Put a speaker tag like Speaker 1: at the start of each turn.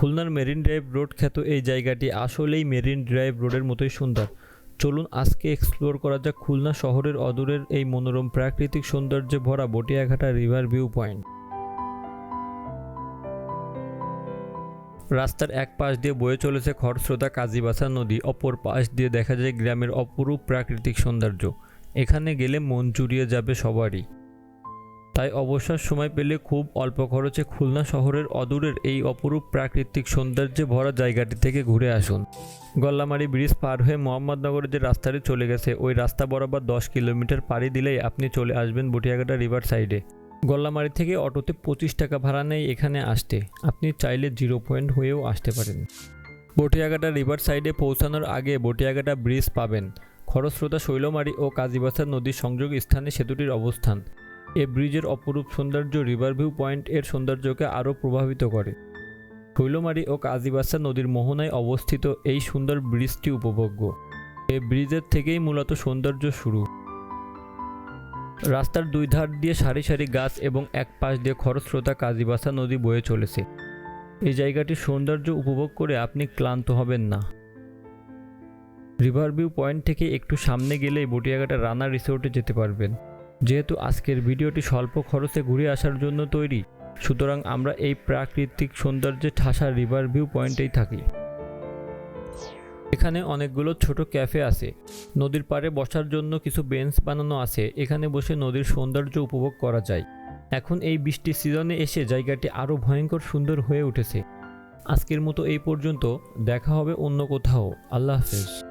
Speaker 1: খুলনার marine drive road খ্যাত এই জায়গাটি আসলেই মেরিন ড্রাইভ রোডের মতোই সুন্দর। চলুন আজকে এক্সপ্লোর করা যাক খুলনা শহরের অদূরের এই মনোরম প্রাকৃতিক সৌন্দর্যে ভরা বটিয়াঘাটা রিভার ভিউ পয়েন্ট রাস্তার এক পাশ দিয়ে বয়ে চলেছে খরস্রোতা কাজীবাসা নদী, অপর পাশ দিয়ে দেখা যায় গ্রামের অপরূপ প্রাকৃতিক সৌন্দর্য। এখানে গেলে মন জুড়িয়ে যাবে সবারই। তাই অবসর সময় পেলে খুব অল্প খরচে খুলনা শহরের অদূরের এই অপরূপ প্রাকৃতিক সৌন্দর্যে ভরা জায়গাটি থেকে ঘুরে আসুন। গল্লামারি ব্রিজ পার হয়ে মোহাম্মদনগরে যে রাস্তাটি চলে গেছে, ওই রাস্তা বরাবর দশ কিলোমিটার পাড়ি দিলেই আপনি চলে আসবেন বটিয়াঘাটা রিভার সাইডে। গল্লামারি থেকে অটোতে পঁচিশ টাকা ভাড়া নেই এখানে আসতে। আপনি চাইলে জিরো পয়েন্ট হয়েও আসতে পারেন। বটিয়াঘাটা রিভার সাইডে পৌঁছানোর আগে বটিয়াঘাটা ব্রিজ পাবেন। খরস্রোতা শৈলমারি ও কাজীবাসার নদীর সংযোগ স্থানে সেতুটির অবস্থান। এ ব্রিজের অপরূপ সৌন্দর্য রিভার ভিউ পয়েন্ট এর সৌন্দর্যকে আরও প্রভাবিত করে। শৈলমারি ও কাজীবাসা নদীর মোহনায় অবস্থিত এই সুন্দর ব্রিজটি উপভোগ্য। এ ব্রিজের থেকেই মূলত সৌন্দর্য শুরু। রাস্তার দুই ধার দিয়ে সারি সারি গাছ এবং এক পাশ দিয়ে খরস্রোতা কাজীবাসা নদী বয়ে চলেছে। এই জায়গাটির সৌন্দর্য উপভোগ করে আপনি ক্লান্ত হবেন না। রিভার ভিউ পয়েন্ট থেকে একটু সামনে গেলেই বটিয়াঘাটা রানা রিসোর্টে যেতে পারবেন। যেহেতু আজকের ভিডিওটি স্বল্প খরচে ঘুরে আসার জন্য তৈরি, সুতরাং আমরা এই প্রাকৃতিক সৌন্দর্যে ঠাসা রিভার ভিউ পয়েন্টেই থাকি। এখানে অনেকগুলো ছোট ক্যাফে আছে। নদীর পাড়ে বসার জন্য কিছু বেঞ্চ বানানো আছে। এখানে বসে নদীর সৌন্দর্য উপভোগ করা যায়। এখন এই বৃষ্টির সিজনে এসে জায়গাটি আরও ভয়ঙ্কর সুন্দর হয়ে উঠেছে। আজকের মতো এই পর্যন্ত। দেখা হবে অন্য কোথাও। আল্লাহ হাফেজ।